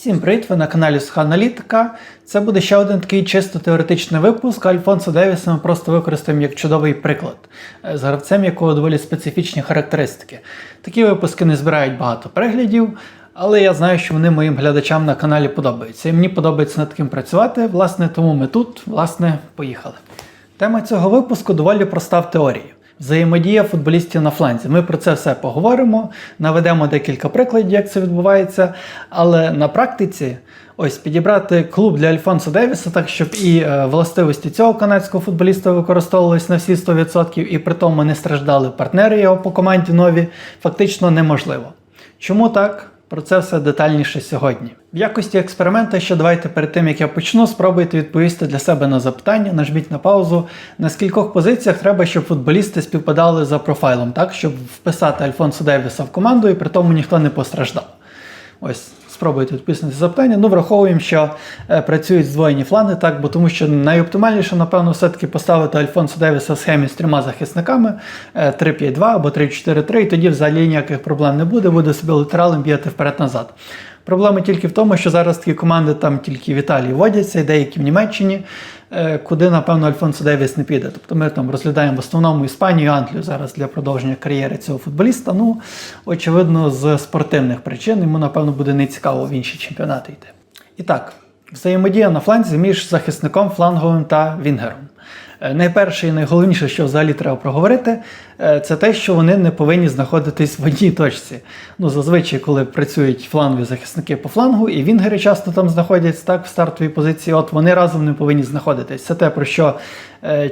Всім привіт! Ви на каналі Аналітика. Це буде ще один такий чисто теоретичний випуск. Альфонсо Девіса ми просто використаємо як чудовий приклад е, з гравцем, якого доволі специфічні характеристики. Такі випуски не збирають багато переглядів, але я знаю, що вони моїм глядачам на каналі подобаються. І мені подобається над таким працювати. Власне, тому ми тут, власне, поїхали. Тема цього випуску доволі проста в теорії. Взаємодія футболістів на фланзі. Ми про це все поговоримо, наведемо декілька прикладів, як це відбувається. Але на практиці ось підібрати клуб для Альфонсо Девіса, так щоб і е, властивості цього канадського футболіста використовувалися на всі 100%, і при тому не страждали партнери його по команді нові, фактично неможливо. Чому так? Про це все детальніше сьогодні. В якості експерименту ще давайте перед тим як я почну, спробуйте відповісти для себе на запитання, нажміть на паузу. На скількох позиціях треба, щоб футболісти співпадали за профайлом, так щоб вписати Альфонсо Девіса в команду і при тому ніхто не постраждав. Ось спробуйте відповісти запитання. Ну, враховуємо, що е, працюють здвоєні фланги, так, бо тому що найоптимальніше, напевно, все-таки поставити Альфонсо Девіса в схемі з трьома захисниками е, 3-5-2 або 3-4-3, і тоді взагалі ніяких проблем не буде, буде собі латералом б'яти вперед-назад. Проблема тільки в тому, що зараз такі команди там тільки в Італії водяться, і деякі в Німеччині, е, куди, напевно, Альфонсо Девіс не піде. Тобто ми там розглядаємо в основному Іспанію і Англію зараз для продовження кар'єри цього футболіста. Ну, очевидно, з спортивних причин йому, напевно, буде нецікаво в інші чемпіонати йти. І так, взаємодія на фланзі між захисником, фланговим та вінгером. Е, Найперше і найголовніше, що взагалі треба проговорити, е, це те, що вони не повинні знаходитись в одній точці. Ну, зазвичай, коли працюють флангові захисники по флангу, і вінгери часто там знаходяться так в стартовій позиції, от вони разом не повинні знаходитись. Це те, про що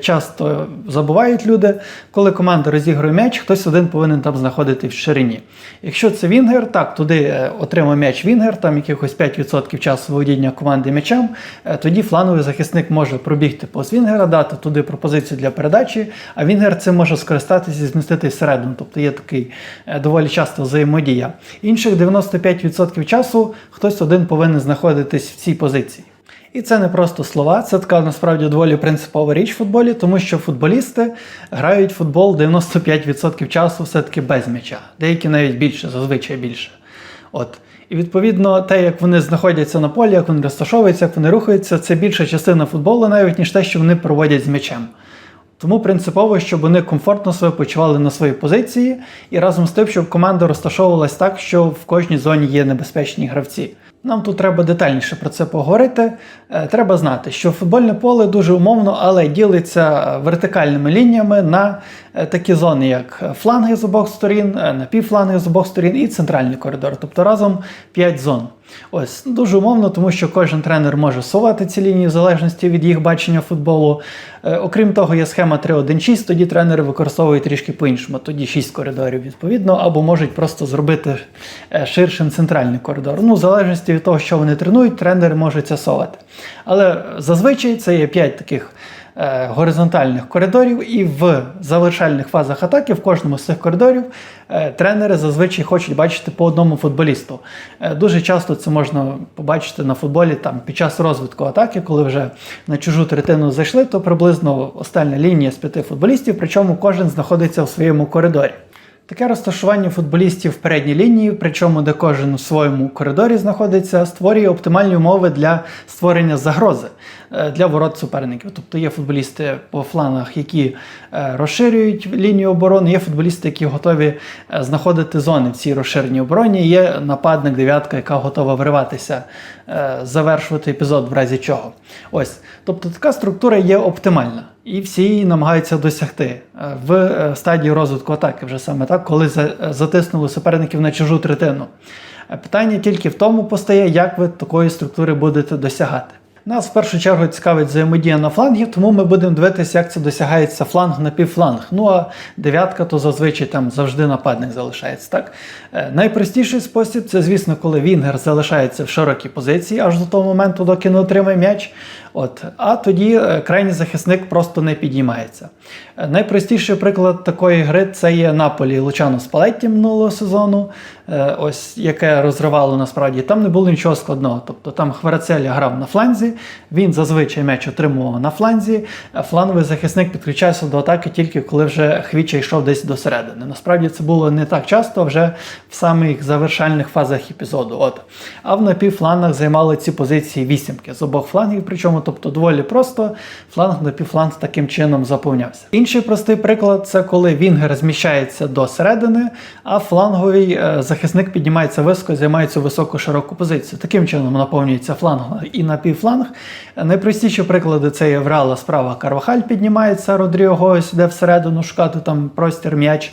часто забувають люди. Коли команда розігрує м'яч, хтось один повинен там знаходити в ширині. Якщо це вінгер, так, туди е, отримав м'яч вінгер, там якихось 5% часу володіння команди м'ячем, е, тоді фланговий захисник може пробігти повз вінгера, дати туди пропозицію для передачі, а вінгер цим може скористатися і змістити всередину. Тобто є такий е, доволі часто взаємодія. Інших 95% часу хтось один повинен знаходитись в цій позиції. І це не просто слова, це така насправді доволі принципова річ в футболі, тому що футболісти грають футбол 95% часу все-таки без м'яча, деякі навіть більше, зазвичай більше. От. І відповідно, те, як вони знаходяться на полі, як вони розташовуються, як вони рухаються, це більша частина футболу, навіть ніж те, що вони проводять з м'ячем. Тому принципово, щоб вони комфортно себе почували на своїй позиції, і разом з тим, щоб команда розташовувалась так, що в кожній зоні є небезпечні гравці. Нам тут треба детальніше про це поговорити. Е, Треба знати, що футбольне поле дуже умовно, але ділиться вертикальними лініями на е, такі зони, як фланги з обох сторін, е, напівфланги з обох сторін і центральний коридор. Тобто разом 5 зон. Ось дуже умовно, тому що кожен тренер може сувати ці лінії в залежності від їх бачення футболу. Е, Окрім того, є схема 3-1-6, тоді тренери використовують трішки по-іншому. Тоді 6 коридорів відповідно, або можуть просто зробити е, ширшим центральний коридор. Ну, в залежності від того, що вони тренують, тренери можуть це совати. Але зазвичай це є 5 таких е, горизонтальних коридорів, і в завершальних фазах атаки в кожному з цих коридорів е, тренери зазвичай хочуть бачити по одному футболісту. Е, Дуже часто це можна побачити на футболі там під час розвитку атаки, коли вже на чужу третину зайшли, то приблизно остальна лінія з п'яти футболістів, причому кожен знаходиться в своєму коридорі. Таке розташування футболістів в передній лінії, причому де кожен у своєму коридорі знаходиться, створює оптимальні умови для створення загрози е, для ворот суперників. Тобто є футболісти по флангах, які е, розширюють лінію оборони, є футболісти, які готові е, знаходити зони в цій розширеній обороні. Є нападник, дев'ятка, яка готова вриватися, завершувати епізод в разі чого. Ось, тобто така структура є оптимальна. І всі її намагаються досягти е, в е, стадії розвитку атаки, вже саме так, коли за- е, затиснули суперників на чужу третину. Е, Питання тільки в тому постає, як ви такої структури будете досягати. Нас в першу чергу цікавить взаємодія на флангів, тому ми будемо дивитися, як це досягається фланг на півфланг. Ну а дев'ятка, то зазвичай там завжди нападник залишається. Так? Е, Найпростіший спосіб це, звісно, коли Вінгер залишається в широкій позиції аж до того моменту, доки не отримає м'яч. От, а тоді е, крайній захисник просто не підіймається. Е, Найпростіший приклад такої гри це є Наполі Лучано Спалетті минулого сезону. е, ось яке розривало насправді, там не було нічого складного. Тобто там Хварацеля грав на фланзі, він зазвичай м'яч отримував на фланзі, а фланговий захисник підключався до атаки тільки коли вже Хвіча йшов десь до середини. Насправді це було не так часто, вже в самих завершальних фазах епізоду. От. А в напівфлангах займали ці позиції вісімки з обох флангів, причому тобто доволі просто фланг напівфланг таким чином заповнявся. Інший простий приклад це коли Вінгер зміщається до середини, а фланговий е, захисник піднімається високо, займає цю високу широку позицію. Таким чином наповнюється фланг і напівфланг. Найпростіші приклади це є в Реала справа Карвахаль піднімається, Родріго іде всередину шукати там простір м'яч.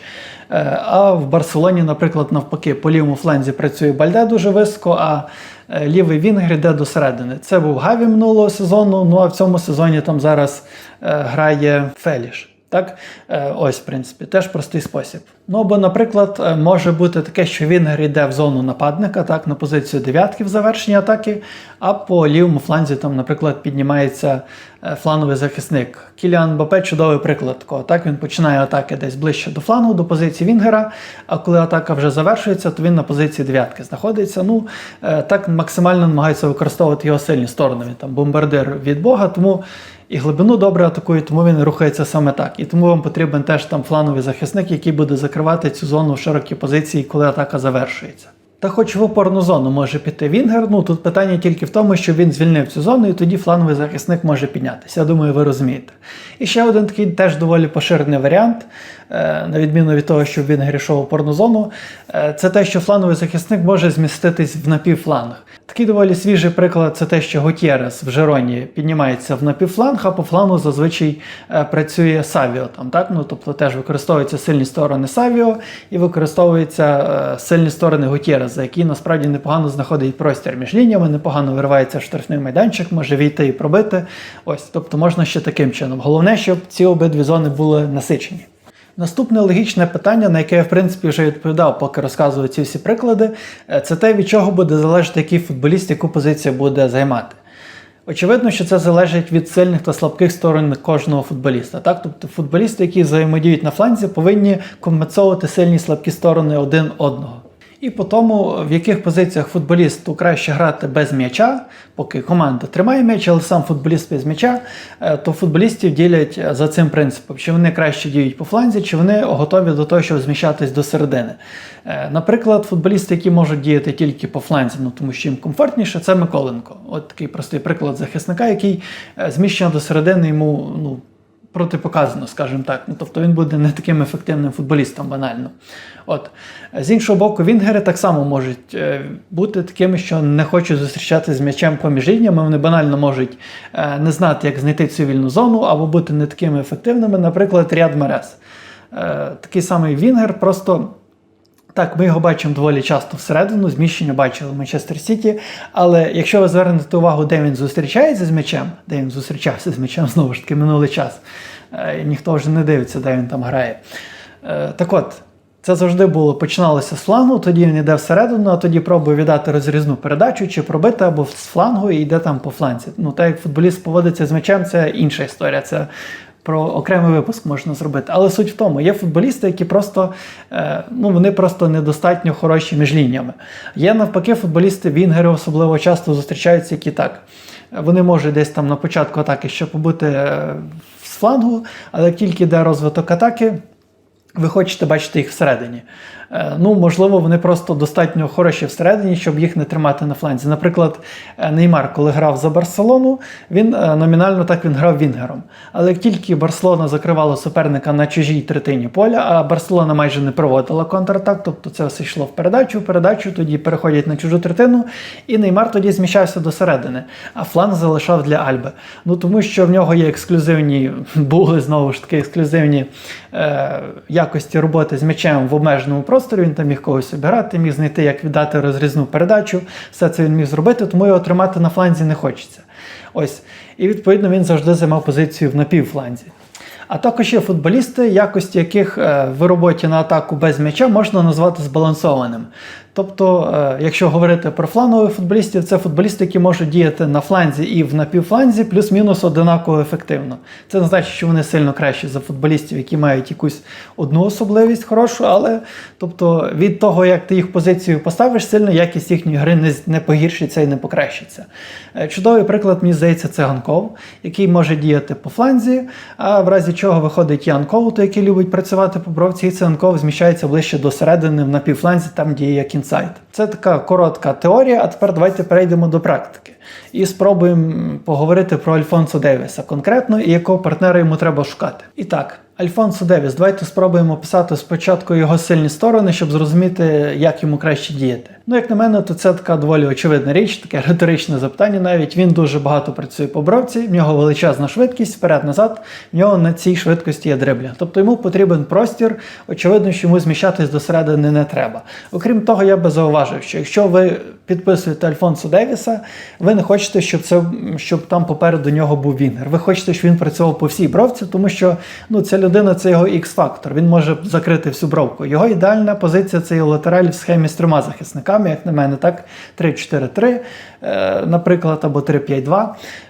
Е, А в Барселоні, наприклад, навпаки, по лівому фланзі працює Бальде дуже високо, а е, лівий Вінгер йде до середини. Це був Гаві минулого сезону, ну а в цьому сезоні там зараз е, грає Феліш. Так, Е, ось, в принципі, теж простий спосіб. Ну, або, наприклад, е, може бути таке, що Вінгер йде в зону нападника, так, на позицію дев'ятки в завершенні атаки, а по лівому фланзі, там, наприклад, піднімається е, фланговий захисник. Кіліан Бапе чудовий приклад такого. Так, він починає атаки десь ближче до флангу, до позиції Вінгера, а коли атака вже завершується, то він на позиції дев'ятки знаходиться. Ну, так максимально намагається використовувати його сильні сторони. Він там бомбардир від Бога, тому і глибину добре атакує, тому він рухається саме так. І тому вам потрібен теж там флановий захисник, який буде закривати цю зону в широкій позиції, коли атака завершується. Та хоч в опорну зону може піти Вінгер, ну тут питання тільки в тому, що він звільнив цю зону, і тоді фланговий захисник може піднятися. Я думаю, ви розумієте. І ще один такий теж доволі поширений варіант, е, на відміну від того, що Вінгер йшов в опорну зону, е, це те, що фланговий захисник може зміститись в напівфланг. Такий доволі свіжий приклад це те, що Готєрес в Жероні піднімається в напівфланг, а по флангу зазвичай е, працює Савіо. Там, так? ну, тобто теж використовуються сильні сторони Савіо і використовуються сильні сторони Готєреса, який насправді непогано знаходить простір між лініями, непогано виривається в штрафний майданчик, може війти і пробити. Ось, тобто можна ще таким чином. Головне, щоб ці обидві зони були насичені. Наступне логічне питання, на яке я в принципі вже відповідав, поки розказував ці всі приклади, е, це те, від чого буде залежати, який футболіст яку позицію буде займати. Очевидно, що це залежить від сильних та слабких сторон кожного футболіста. Так? Тобто футболісти, які взаємодіють на фланзі, повинні компенсовувати сильні і слабкі сторони один одного. І по тому, в яких позиціях футболісту краще грати без м'яча, поки команда тримає м'яч, але сам футболіст без м'яча, е, то футболістів ділять за цим принципом, чи вони краще діють по фланзі, чи вони готові до того, щоб зміщатись до середини. Е, Наприклад, футболісти, які можуть діяти тільки по фланзі, ну тому що їм комфортніше, це Миколенко. От такий простий приклад захисника, який е, зміщення до середини йому ну, протипоказано, скажімо так. Ну, тобто він буде не таким ефективним футболістом банально. От. З іншого боку, вінгери так само можуть е, бути такими, що не хочуть зустрічатися з м'ячем поміж лініями, вони банально можуть е, не знати, як знайти цю вільну зону, або бути не такими ефективними, наприклад, Ряд Мерес. Е, Такий самий Вінгер, просто. Так, ми його бачимо доволі часто всередину, зміщення бачили в Манчестер Сіті. Але якщо ви звернете увагу, де він зустрічається з м'ячем, де він зустрічався з м'ячем, знову ж таки, минулий час, е, ніхто вже не дивиться, де він там грає. Е, Так от, це завжди було починалося з флангу, тоді він йде всередину, а тоді пробує віддати розрізну передачу чи пробити або з флангу і йде там по фланзі. Ну, так як футболіст поводиться з м'ячем, це інша історія. Це про окремий випуск можна зробити. Але суть в тому, є футболісти, які просто е, ну, вони просто недостатньо хороші між лініями. Є навпаки, футболісти Вінгери особливо часто зустрічаються, які так. Вони можуть десь там на початку атаки ще побути е, з флангу, але як тільки йде розвиток атаки, ви хочете бачити їх всередині. Е, Ну, можливо, вони просто достатньо хороші всередині, щоб їх не тримати на фланзі. Наприклад, е, Неймар, коли грав за Барселону, він е, номінально так він грав Вінгером. Але як тільки Барселона закривала суперника на чужій третині поля, а Барселона майже не проводила контратак, тобто це все йшло в передачу, в передачу, тоді переходять на чужу третину, і Неймар тоді зміщався до середини, а фланг залишав для Альби. Ну тому що в нього є ексклюзивні, були знову ж таки ексклюзивні е, якості роботи з м'ячем в обмеженому просторі. Він там міг когось обіграти, міг знайти, як віддати розрізну передачу. Все це він міг зробити, тому його тримати на фланзі не хочеться. Ось. І відповідно він завжди займав позицію в напівфланзі. А також є футболісти, якості яких е, в роботі на атаку без м'яча можна назвати збалансованим. Тобто, е, якщо говорити про флангових футболістів, це футболісти, які можуть діяти на фланзі і в напівфланзі, плюс-мінус одинаково ефективно. Це не значить, що вони сильно кращі за футболістів, які мають якусь одну особливість хорошу, але тобто від того, як ти їх позицію поставиш, сильно якість їхньої гри не, погіршиться і не покращиться. Е, Чудовий приклад, мені здається, це Ганков, який може діяти по фланзі, а в разі чого виходить Ян Коуто, який любить працювати по бровці, і це Ганков зміщається ближче до середини в напівфланзі, там де є як inside. Це така коротка теорія, а тепер давайте перейдемо до практики. І спробуємо поговорити про Альфонсо Девіса конкретно і якого партнера йому треба шукати. І так, Альфонсо Девіс, давайте спробуємо писати спочатку його сильні сторони, щоб зрозуміти, як йому краще діяти. Ну, як на мене, то це така доволі очевидна річ, таке риторичне запитання навіть. Він дуже багато працює по бровці, в нього величезна швидкість, вперед-назад, в нього на цій швидкості є дриблінг. Тобто йому потрібен простір, очевидно, що йому зміщатись до середини не треба. Окрім того, я би зауважив, що якщо ви підписуєте Альфонсо Девіса, ви не хочете, щоб це щоб там попереду нього був Вінгер. Ви хочете, щоб він працював по всій бровці, тому що ну, ця людина це його X-фактор. Він може закрити всю бровку. Його ідеальна позиція це його латераль в схемі з трьома захисниками, як на мене, так 3-4-3, е, наприклад, або 3-5-2.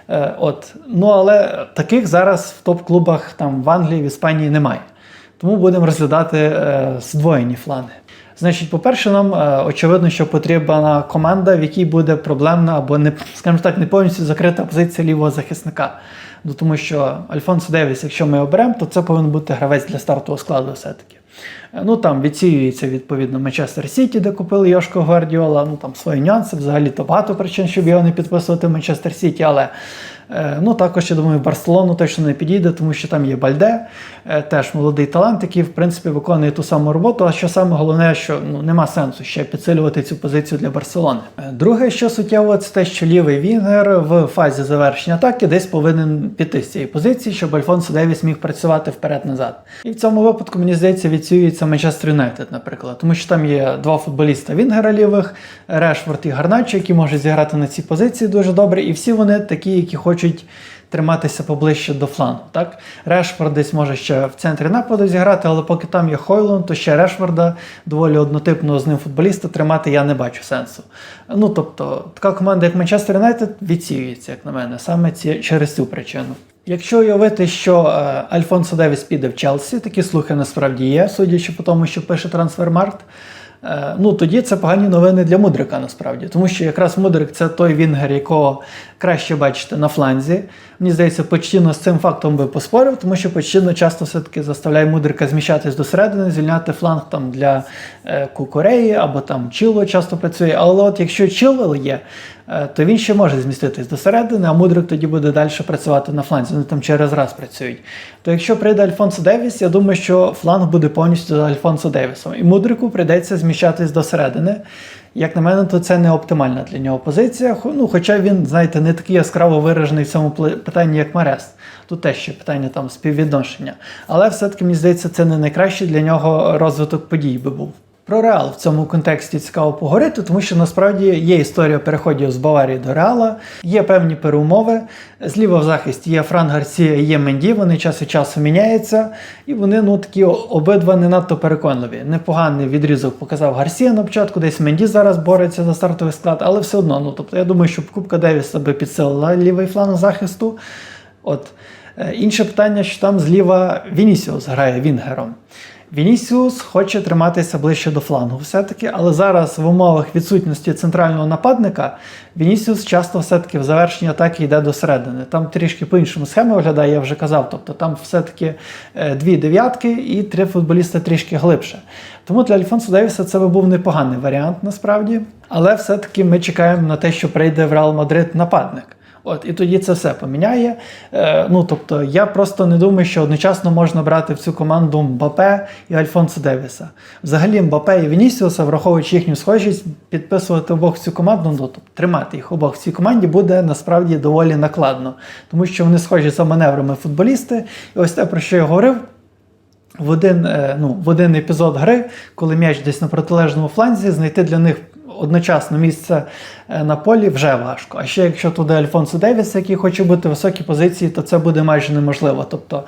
Е, от. Ну але таких зараз в топ-клубах там в Англії, в Іспанії немає. Тому будемо розглядати е, здвоєні флани. Значить, по-перше, нам е, очевидно, що потрібна команда, в якій буде проблемна або не, скажімо так, не повністю закрита позиція лівого захисника. Ну, тому що Альфонсо Девіс, якщо ми оберемо, то це повинен бути гравець для стартового складу все-таки. Е, Ну там відсіюється відповідно Манчестер Сіті, де купили Йошко Гвардіола. Ну там свої нюанси. Взагалі то багато причин, щоб його не підписувати Манчестер Сіті, але ну також я думаю, в Барселону точно не підійде, тому що там є Бальде, е, теж молодий талант, який в принципі виконує ту саму роботу. А що саме головне, що ну нема сенсу ще підсилювати цю позицію для Барселони. Е, Друге, що суттєво, це те, що лівий Вінгер в фазі завершення атаки десь повинен піти з цієї позиції, щоб Альфонсо Девіс міг працювати вперед-назад. І в цьому випадку, мені здається, відсіюється Манчестер Юнайтед, наприклад, тому що там є два футболіста Вінгера лівих, Решфорд і Гарначо, які можуть зіграти на цій позиції дуже добре, і всі вони такі, які хочуть триматися поближче до флангу. Так? Решфорд десь може ще в центрі нападу зіграти, але поки там є Хойлунд, то ще Решфорда, доволі однотипного з ним футболіста, тримати я не бачу сенсу. Ну тобто, така команда, як Манчестер Юнайтед, відсіюється, як на мене, саме ці, через цю причину. Якщо уявити, що е, Альфонсо Девіс піде в Челсі, такі слухи насправді є, судячи по тому, що пише Трансфермаркт. Е, Ну, тоді це погані новини для Мудрика насправді, тому що якраз Мудрик це той вінгер, якого краще бачити на фланзі. Мені здається, Почтіно з цим фактом би поспорив, тому що Почтіно часто все-таки заставляє Мудрика зміщатись до середини, звільняти фланг там для е, Кукореї або там Чило часто працює. Але от якщо Чило є, то він ще може зміститись до середини, а Мудрик тоді буде далі працювати на фланзі. Вони там через раз працюють. То якщо прийде Альфонсо Девіс, я думаю, що фланг буде повністю за Альфонсо Девісом. І Мудрику прийдеться зміщатись до середини. Як на мене, то це не оптимальна для нього позиція. Ну, хоча він, знаєте, не такий яскраво виражений в цьому питанні, як Марест. Тут теж ще питання там співвідношення. Але все-таки мені здається, це не найкращий для нього розвиток подій би був. Про Реал в цьому контексті цікаво поговорити, тому що насправді є історія переходів з Баварії до Реала, є певні переумови. Зліва в захисті є Фран Гарсія є Менді, вони час від часу міняються, і вони ну такі обидва не надто переконливі. Непоганий відрізок показав Гарсія на початку, десь Менді зараз бореться за стартовий склад, але все одно, ну тобто я думаю, що Кубка Девіса би підсилила лівий фланг захисту. От. Е, Інше питання, що там зліва Вінісіус грає Вінгером. Вінісіус хоче триматися ближче до флангу, все-таки, але зараз в умовах відсутності центрального нападника Вінісіус часто все-таки в завершенні атаки йде до середини. Там трішки по-іншому схема виглядає, я вже казав. Тобто там все-таки е, дві дев'ятки і три футболіста трішки глибше. Тому для Альфонсо Девіса це би був непоганий варіант насправді. Але все-таки ми чекаємо на те, що прийде в Реал Мадрид нападник. От, і тоді це все поміняє. Е, ну, тобто, я просто не думаю, що одночасно можна брати в цю команду Мбапе і Альфонсо Девіса. Взагалі, Мбапе і Вінісіуса, враховуючи їхню схожість, підписувати обох цю команду, ну, тобто, тримати їх обох в цій команді буде насправді доволі накладно, тому що вони схожі за маневрами футболісти. І ось те, про що я говорив. В один, е, ну, в один епізод гри, коли м'яч десь на протилежному фланзі, знайти для них одночасно місце е, на полі вже важко. А ще якщо туди Альфонсо Девіс, який хоче бути в високій позиції, то це буде майже неможливо. Тобто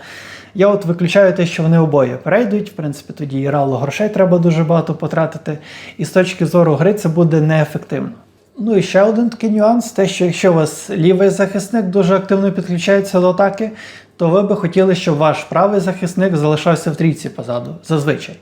Я от виключаю те, що вони обоє перейдуть. В принципі, тоді і рало грошей треба дуже багато потратити. І з точки зору гри це буде неефективно. Ну і ще один такий нюанс: те, що якщо у вас лівий захисник дуже активно підключається до атаки, то ви би хотіли, щоб ваш правий захисник залишався в трійці позаду, зазвичай.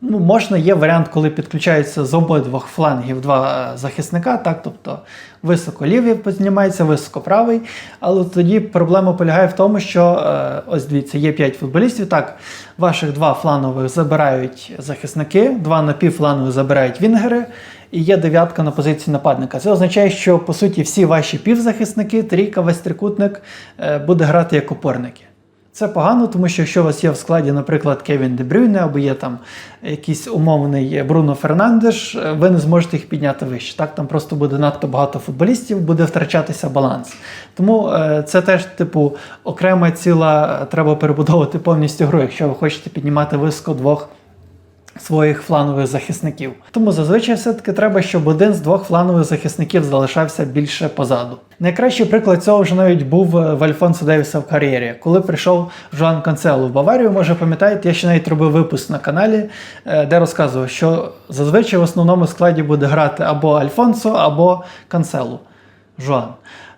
Ну, можна, є варіант, коли підключаються з обидвох флангів два е, захисника, так, тобто високо лівий піднімається, високо правий. Але тоді проблема полягає в тому, що е, ось дивіться, є 5 футболістів. Так, ваших два фланових забирають захисники, два напівфланових забирають вінгери, і є дев'ятка на позиції нападника. Це означає, що по суті всі ваші півзахисники, трійка, весь трикутник е, буде грати як опорники. Це погано, тому що якщо у вас є в складі, наприклад, Кевін Дебрюйне або є там якийсь умовний Бруно Фернандеш, е, ви не зможете їх підняти вище. Так, там просто буде надто багато футболістів, буде втрачатися баланс. Тому е, це теж, типу, окрема ціла, е, треба перебудовувати повністю гру, якщо ви хочете піднімати високо двох своїх фланових захисників. Тому зазвичай все-таки треба, щоб один з двох фланових захисників залишався більше позаду. Найкращий приклад цього вже навіть був е, в Альфонсо Девіса в кар'єрі, коли прийшов Жоан Канцело в Баварію. Може пам'ятаєте, я ще навіть робив випуск на каналі, е, де розказував, що зазвичай в основному складі буде грати або Альфонсо, або Канцело. Жоан.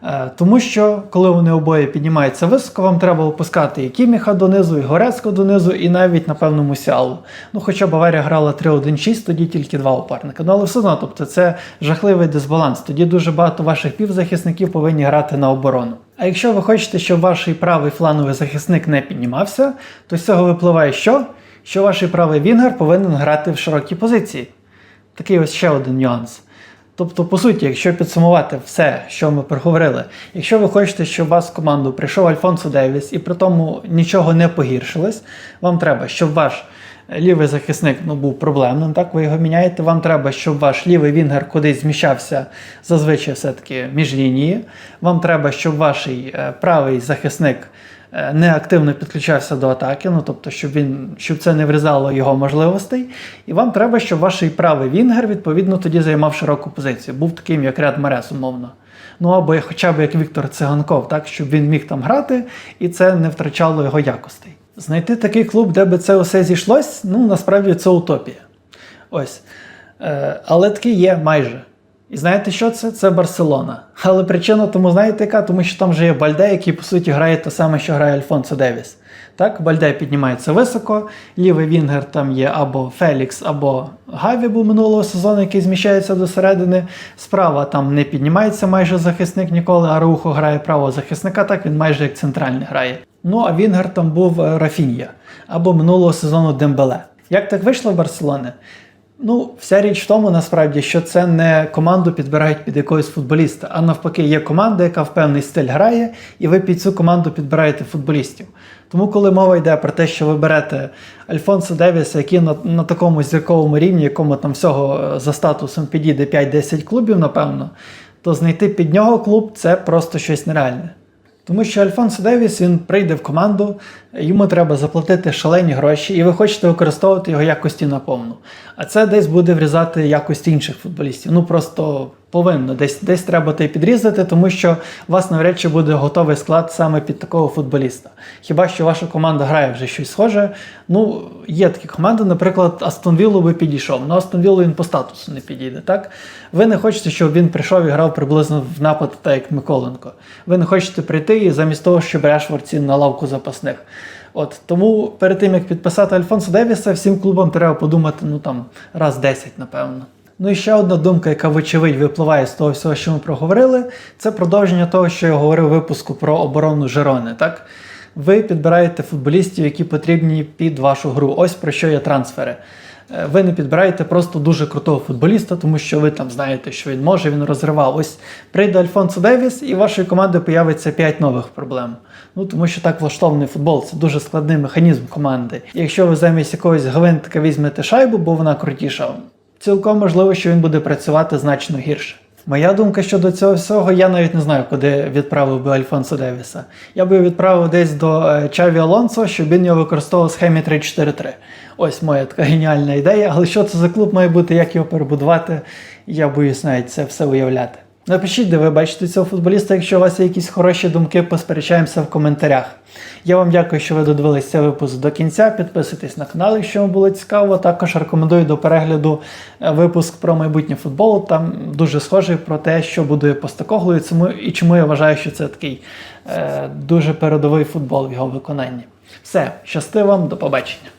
Е, Тому що, коли вони обоє піднімаються високо, вам треба опускати і Кіміха донизу, і Горецько донизу, і навіть, напевно, Мусіалу. Ну, хоча Баварія грала 3-1-6, тоді тільки два опарника. Ну, але все одно, тобто це жахливий дисбаланс. Тоді дуже багато ваших півзахисників повинні грати на оборону. А якщо ви хочете, щоб ваш правий флановий захисник не піднімався, то з цього випливає що? Що ваш правий вінгер повинен грати в широкій позиції. Такий ось ще один нюанс. Тобто, по суті, якщо підсумувати все, що ми проговорили, якщо ви хочете, щоб у вас в команду прийшов Альфонсо Девіс і при тому нічого не погіршилось, вам треба, щоб ваш лівий захисник ну, був проблемним, так ви його міняєте. Вам треба, щоб ваш лівий вінгер кудись зміщався зазвичай все-таки між лінії. Вам треба, щоб ваш е, правий захисник е, неактивно підключався до атаки, ну тобто, щоб він щоб це не врізало його можливостей. І вам треба, щоб ваш правий вінгер відповідно тоді займав широку позицію. Був таким, як ряд Марес, умовно. Ну або хоча б як Віктор Циганков, так щоб він міг там грати, і це не втрачало його якостей. Знайти такий клуб, де би це усе зійшлось, ну насправді це утопія. Ось. Е, але таки є майже. І знаєте, що це? Це Барселона. Але причина тому, знаєте, яка? Тому що там вже є Бальде, який, по суті, грає те саме, що грає Альфонсо Девіс. Так, Бальде піднімається високо, лівий Вінгер там є або Фелікс, або Гаві був минулого сезону, який зміщається до середини. Справа там не піднімається майже захисник ніколи, а Раухо грає правого захисника, так він майже як центральний грає. Ну а Вінгер там був е, Рафінья або минулого сезону Дембеле. Як так вийшло в Барселони? Ну, вся річ в тому, насправді, що це не команду підбирають під якогось футболіста, а навпаки, є команда, яка в певний стиль грає, і ви під цю команду підбираєте футболістів. Тому, коли мова йде про те, що ви берете Альфонсо Девіса, який на, на такому зірковому рівні, якому там всього е, за статусом підійде 5-10 клубів, напевно, то знайти під нього клуб це просто щось нереальне. Тому що Альфонсо Девіс він прийде в команду, йому треба заплатити шалені гроші, і ви хочете використовувати його якості наповну. А це десь буде врізати якості інших футболістів. Ну просто повинно. Десь десь треба те підрізати, тому що у вас навряд чи буде готовий склад саме під такого футболіста. Хіба що ваша команда грає вже щось схоже? Ну, є такі команди, наприклад, Астон Віллу би підійшов. Ну, Астон Віллу він по статусу не підійде. так? Ви не хочете, щоб він прийшов і грав приблизно в напад, так як Миколенко. Ви не хочете прийти і замість того, щоб Решфорд на лавку запасних. От тому перед тим як підписати Альфонсо Девіса, всім клубам треба подумати ну там раз 10, напевно. Ну і ще одна думка, яка вочевидь випливає з того всього, що ми проговорили, це продовження того, що я говорив в випуску про оборону Жерони. Так ви підбираєте футболістів, які потрібні під вашу гру. Ось про що є трансфери. Е, Ви не підбираєте просто дуже крутого футболіста, тому що ви там знаєте, що він може, він розривав. Ось прийде Альфонсо Девіс, і у вашої команди появиться 5 нових проблем. Ну тому що так влаштований футбол, це дуже складний механізм команди. Якщо ви замість якогось гвинтика візьмете шайбу, бо вона крутіша, цілком можливо, що він буде працювати значно гірше. Моя думка щодо цього всього, я навіть не знаю, куди відправив би Альфонсо Девіса. Я би відправив десь до е, Чаві Алонсо, щоб він його використовував схемі 3-4-3. Ось моя така геніальна ідея. Але що це за клуб має бути, як його перебудувати, я боюсь навіть це все уявляти. Напишіть, де ви бачите цього футболіста, якщо у вас є якісь хороші думки, посперечаємося в коментарях. Я вам дякую, що ви додивилися цей випуск до кінця. Підписуйтесь на канал, якщо вам було цікаво. Також рекомендую до перегляду е, випуск про майбутнє футболу. Там дуже схожий про те, що будує Постакоглу і і чому я вважаю, що це такий е, дуже передовий футбол в його виконанні. Все, щасти вам, до побачення.